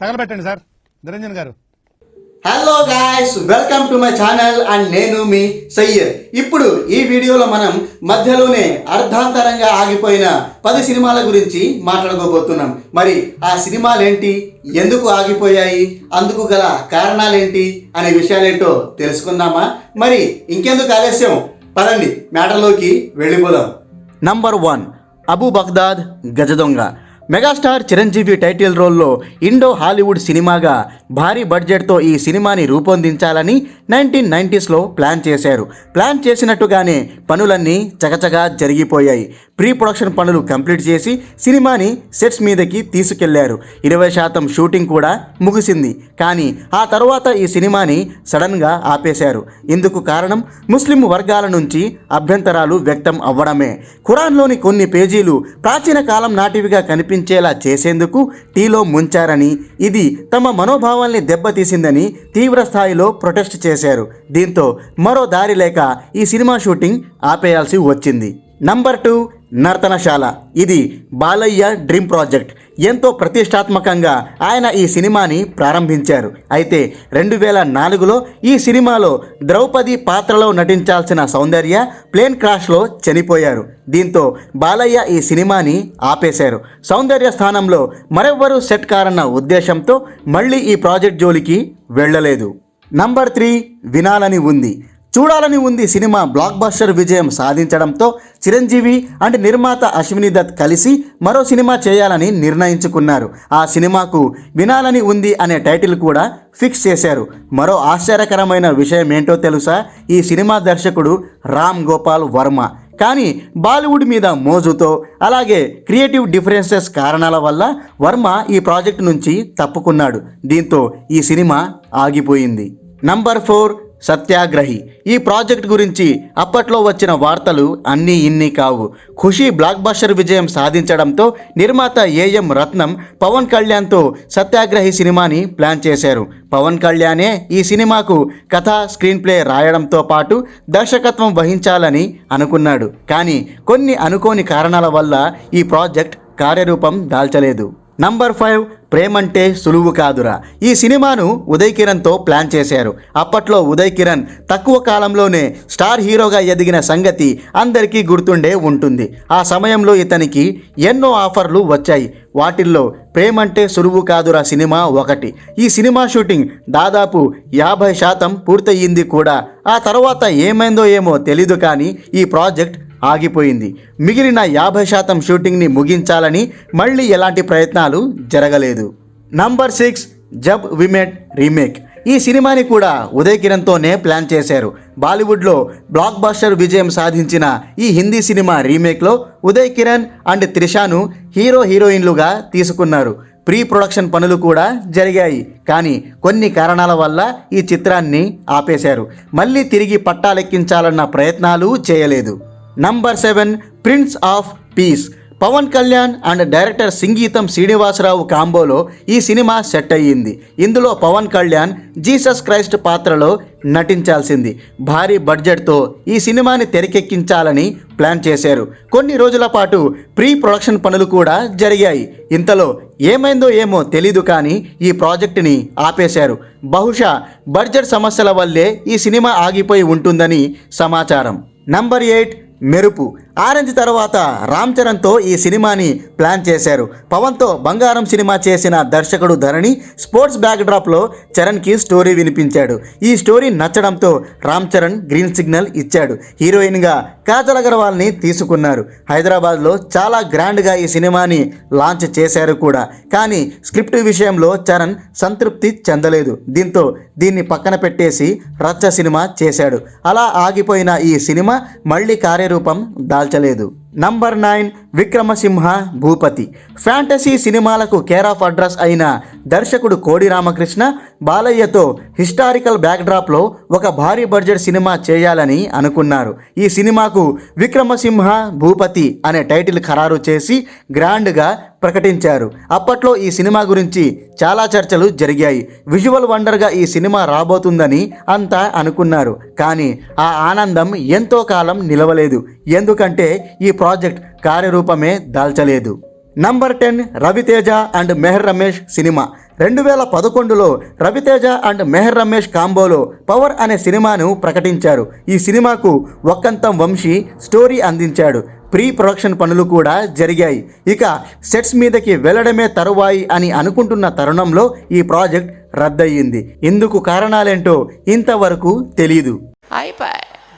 తగలబెట్టండి sir. Niranjan గారు. Hello guys welcome to my channel and నేను మీ సయ్యద్. ఇప్పుడు ఈ వీడియోలో మనం మధ్యలోనే అర్ధాంతరంగా ఆగిపోయిన పది సినిమాల గురించి మాట్లాడుకోబోతున్నాం. మరి ఆ సినిమాలేంటి? ఎందుకు ఆగిపోయాయి? అందుకు గల కారణాలేంటి? అనే విషయాలేంటో తెలుసుకుందామా? మరి ఇంకెందుకు ఆలస్యం? పదండి మ్యాటర్లోకి వెళ్ళిపోదాం. Number one Abu Baghdad Gajadonga megastar Chiranjeevi title రోల్లో ఇండో హాలీవుడ్ సినిమాగా భారీ బడ్జెట్తో ఈ సినిమాని రూపొందించాలని నైన్టీన్ నైంటీస్లో ప్లాన్ చేశారు. ప్లాన్ చేసినట్టుగానే పనులన్నీ చకచకా జరిగిపోయాయి. ప్రీ ప్రొడక్షన్ పనులు కంప్లీట్ చేసి సినిమాని సెట్స్ మీదకి తీసుకెళ్ళారు. ఇరవై శాతం షూటింగ్ కూడా ముగిసింది. కానీ ఆ తర్వాత ఈ సినిమాని సడన్గా ఆపేశారు. ఇందుకు కారణం ముస్లిం వర్గాల నుంచి అభ్యంతరాలు వ్యక్తం అవ్వడమే. ఖురాన్లోని కొన్ని పేజీలు ప్రాచీన కాలం నాటివిగా అనిపించేలా చేసేందుకు టీలో ముంచారని ఇది తమ మనోభావాల్ని దెబ్బతీసిందని తీవ్ర స్థాయిలో ప్రొటెస్ట్ చేశారు. దీంతో మరో దారి లేక ఈ సినిమా షూటింగ్ ఆపేయాల్సి వచ్చింది. Number two Nartanasala. ఇది బాలయ్య డ్రీమ్ ప్రాజెక్ట్. ఎంతో ప్రతిష్టాత్మకంగా ఆయన ఈ సినిమాని ప్రారంభించారు. అయితే రెండు వేల నాలుగులో ఈ సినిమాలో ద్రౌపది పాత్రలో నటించాల్సిన సౌందర్య ప్లేన్ క్రాష్లో చనిపోయారు. దీంతో బాలయ్య ఈ సినిమాని ఆపేశారు. సౌందర్య స్థానంలో మరెవ్వరూ సెట్ కారన్న ఉద్దేశంతో మళ్ళీ ఈ ప్రాజెక్ట్ జోలికి వెళ్ళలేదు. నంబర్ త్రీ వినాలని ఉంది. చూడాలని ఉంది సినిమా బ్లాక్ బస్టర్ విజయం సాధించడంతో చిరంజీవి అండ్ నిర్మాత అశ్విని దత్ కలిసి మరో సినిమా చేయాలని నిర్ణయించుకున్నారు. ఆ సినిమాకు వినాలని ఉంది అనే టైటిల్ కూడా ఫిక్స్ చేశారు. మరో ఆశ్చర్యకరమైన విషయం ఏంటో తెలుసా? ఈ సినిమా దర్శకుడు రామ్ గోపాల్ వర్మ. కానీ బాలీవుడ్ మీద మోజుతో అలాగే క్రియేటివ్ డిఫరెన్సెస్ కారణాల వల్ల వర్మ ఈ ప్రాజెక్ట్ నుంచి తప్పుకున్నాడు. దీంతో ఈ సినిమా ఆగిపోయింది. Number four Satyagrahi. ఈ ప్రాజెక్ట్ గురించి అప్పట్లో వచ్చిన వార్తలు అన్నీ ఇన్ని కావు. ఖుషి బ్లాక్ బస్టర్ విజయం సాధించడంతో నిర్మాత ఏఎం రత్నం పవన్ కళ్యాణ్తో సత్యాగ్రహి సినిమాని ప్లాన్ చేశారు. పవన్ కళ్యాణే ఈ సినిమాకు కథ స్క్రీన్ ప్లే రాయడంతో పాటు దర్శకత్వం వహించాలని అనుకున్నాడు. కానీ కొన్ని అనుకోని కారణాల వల్ల ఈ ప్రాజెక్ట్ కార్యరూపం దాల్చలేదు. నంబర్ ఫైవ్ ప్రేమంటే సులువు కాదురా. ఈ సినిమాను ఉదయ్ కిరణ్తో ప్లాన్ చేశారు. అప్పట్లో ఉదయ్ కిరణ్ తక్కువ కాలంలోనే స్టార్ హీరోగా ఎదిగిన సంగతి అందరికీ గుర్తుండే ఉంటుంది. ఆ సమయంలో ఇతనికి ఎన్నో ఆఫర్లు వచ్చాయి. వాటిల్లో ప్రేమంటే సులువు కాదురా సినిమా ఒకటి. ఈ సినిమా షూటింగ్ దాదాపు యాభై శాతం పూర్తయింది కూడా. ఆ తర్వాత ఏమైందో ఏమో తెలీదు కానీ ఈ ప్రాజెక్ట్ ఆగిపోయింది. మిగిలిన యాభై శాతం షూటింగ్ని ముగించాలని మళ్ళీ ఎలాంటి ప్రయత్నాలు జరగలేదు. Number six Jab We Met remake. ఈ సినిమాని కూడా ఉదయ్ కిరణ్తోనే ప్లాన్ చేశారు. బాలీవుడ్లో బ్లాక్ బాస్టర్ విజయం సాధించిన ఈ హిందీ సినిమా రీమేక్లో ఉదయ్ కిరణ్ అండ్ త్రిషాను హీరో హీరోయిన్లుగా తీసుకున్నారు. ప్రీ ప్రొడక్షన్ పనులు కూడా జరిగాయి. కానీ కొన్ని కారణాల వల్ల ఈ చిత్రాన్ని ఆపేశారు. మళ్ళీ తిరిగి పట్టాలెక్కించాలన్న ప్రయత్నాలు చేయలేదు. Number seven prince of peace Pawan Kalyan and director Singeetam Srinivasarao కాంబోలో ఈ సినిమా సెట్ అయ్యింది. ఇందులో పవన్ కళ్యాణ్ జీసస్ క్రైస్ట్ పాత్రలో నటించాల్సింది. భారీ బడ్జెట్తో ఈ సినిమాని తెరకెక్కించాలని ప్లాన్ చేశారు. కొన్ని రోజుల పాటు ప్రీ ప్రొడక్షన్ పనులు కూడా జరిగాయి. ఇంతలో ఏమైందో ఏమో తెలీదు కానీ ఈ ప్రాజెక్టుని ఆపేశారు. బహుశా బడ్జెట్ సమస్యల వల్లే ఈ సినిమా ఆగిపోయి ఉంటుందని సమాచారం. నంబర్ ఎయిట్ మెరుపు. ఆరెంజ్ తర్వాత రామ్ చరణ్తో ఈ సినిమాని ప్లాన్ చేశారు. పవన్తో బంగారం సినిమా చేసిన దర్శకుడు ధరణి స్పోర్ట్స్ బ్యాక్డ్రాప్లో చరణ్కి స్టోరీ వినిపించాడు. ఈ స్టోరీ నచ్చడంతో రామ్ చరణ్ గ్రీన్ సిగ్నల్ ఇచ్చాడు. హీరోయిన్గా కాజల్ అగర్వాల్ని తీసుకున్నారు. హైదరాబాద్లో చాలా గ్రాండ్గా ఈ సినిమాని లాంచ్ చేశారు కూడా. కానీ స్క్రిప్ట్ విషయంలో చరణ్ సంతృప్తి చెందలేదు. దీంతో దీన్ని పక్కన పెట్టేసి రచ్చ సినిమా చేశాడు. అలా ఆగిపోయిన ఈ సినిమా మళ్ళీ రూపం దాల్చలేదు. Number nine Vikramasimha Bhupathi. Fantasy సినిమాలకు కేర్ ఆఫ్ అడ్రస్ అయిన దర్శకుడు కోడి రామకృష్ణ బాలయ్యతో హిస్టారికల్ బ్యాక్డ్రాప్లో ఒక భారీ బడ్జెట్ సినిమా చేయాలని అనుకున్నారు. ఈ సినిమాకు విక్రమసింహ భూపతి అనే టైటిల్ ఖరారు చేసి గ్రాండ్గా ప్రకటించారు. అప్పట్లో ఈ సినిమా గురించి చాలా చర్చలు జరిగాయి. విజువల్ వండర్గా ఈ సినిమా రాబోతుందని అంతా అనుకున్నారు. కానీ ఆ ఆనందం ఎంతో కాలం నిలవలేదు. ఎందుకంటే ఈ ప్రాజెక్ట్ కార్యరూపమే దాల్చలేదు. Number ten Raviteja and Meher Ramesh cinema రెండు వేల పదకొండులో రవితేజ అండ్ మెహర్ రమేష్ కాంబోలో పవర్ అనే సినిమాను ప్రకటించారు. ఈ సినిమాకు ఒక్కంతం వంశీ స్టోరీ అందించాడు. ప్రీ ప్రొడక్షన్ పనులు కూడా జరిగాయి. ఇక సెట్స్ మీదకి వెళ్ళడమే తరువాయి అని అనుకుంటున్న తరుణంలో ఈ ప్రాజెక్ట్ రద్దయింది ఇందుకు కారణాలేంటో ఇంతవరకు తెలీదు. అయిపోయి